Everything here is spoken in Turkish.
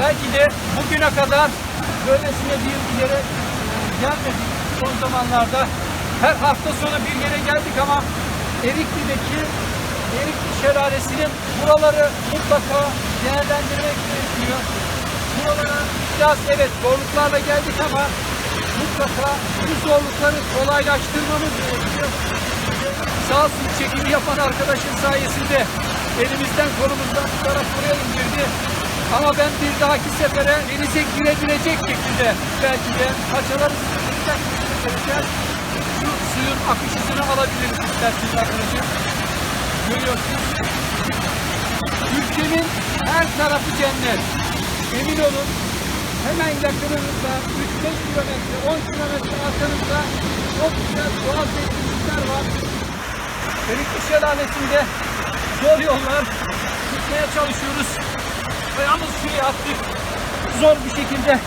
belki de bugüne kadar böylesine bir yere gelmedik son zamanlarda. Her hafta sonu bir yere geldik ama Erikli'deki Erikli Şelalesi'nin buraları mutlaka değerlendirmek gerekiyor. Buralara biraz evet zorluklarla geldik ama mutlaka bu zorlukları kolaylaştırmamız gerekiyor. Sağ olsun çekimi yapan arkadaşın sayesinde elimizden kolumuzdan tutarak buraya indirdi. Ama ben bir dahaki sefere denize girebilecek şekilde belki de paçaları sıkıştıracak şekilde geleceğiz. Şu suyun akış hızını alabiliriz isterseniz arkadaşım. Görüyorsunuz. Ülkenin her tarafı cennet. Emin olun hemen yakınınızda 3-5 kilometre, 10 kilometre arkanızda çok güzel doğal zenginlikler var. Erikli Şelalesi'nde zor yollar gitmeye çalışıyoruz. Ve yalnız şuraya attık. Zor bir şekilde